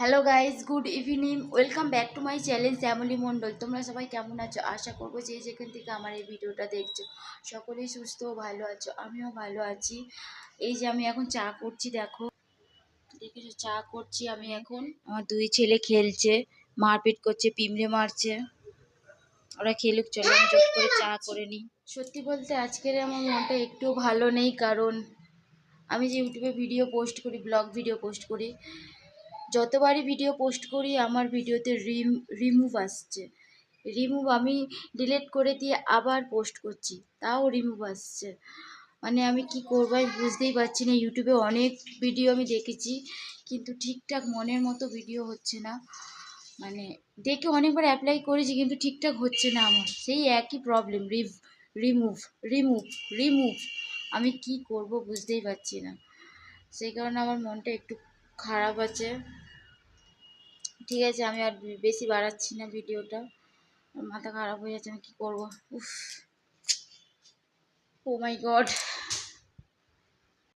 Hello guys good evening welcome back to my channel Shyamali Mondal তোমরা সবাই কেমন আছো? আশা করব যে যেখান থেকে আমার এই ভিডিওটা দেখছ, সকলেই সুস্থ ও ভালো আছো। আমিও ভালো আছি। এই যে আমি এখন চা করছি, দেখো। দেখেছ, চা করছি আমি এখন। আমার দুই ছেলে খেলছে, মারপিট করছে পিমড়ে মারছে। ওরা খেলুক, চলো, আমি চট করে চা করে নিই। সত্যি বলতে আজকের আমার মনটা একটু ভালো নেই, কারণ আমি যে ইউটিউবে ভিডিও পোস্ট করি, ব্লগ ভিডিও পোস্ট করি যতবারই ভিডিও পোস্ট করি, আমার ভিডিওতে রিম রিমুভ আসছে। রিমুভ আমি ডিলিট করে দিয়ে আবার পোস্ট করছি, তাও রিমুভ আসছে। মানে আমি কি করব, আমি বুঝতেই পারছি না ইউটিউবে অনেক ভিডিও আমি দেখেছি, কিন্তু ঠিকঠাক মনের মতো ভিডিও হচ্ছে না। মানে দেখে অনেকবার অ্যাপ্লাই করেছি, কিন্তু ঠিকঠাক হচ্ছে না আমার। সেই একই প্রবলেম রিভ রিমুভ রিমুভ রিমুভ আমি কি করব, বুঝতেই পারছি না। সেই কারণে আমার মনটা একটু খারাপ আছে। ঠিক আছে, আমি আর বেশি বাড়াচ্ছি না ভিডিওটা। মাথা খারাপ হয়ে যাচ্ছে, আমি কী করব? উফ। ও মাই গড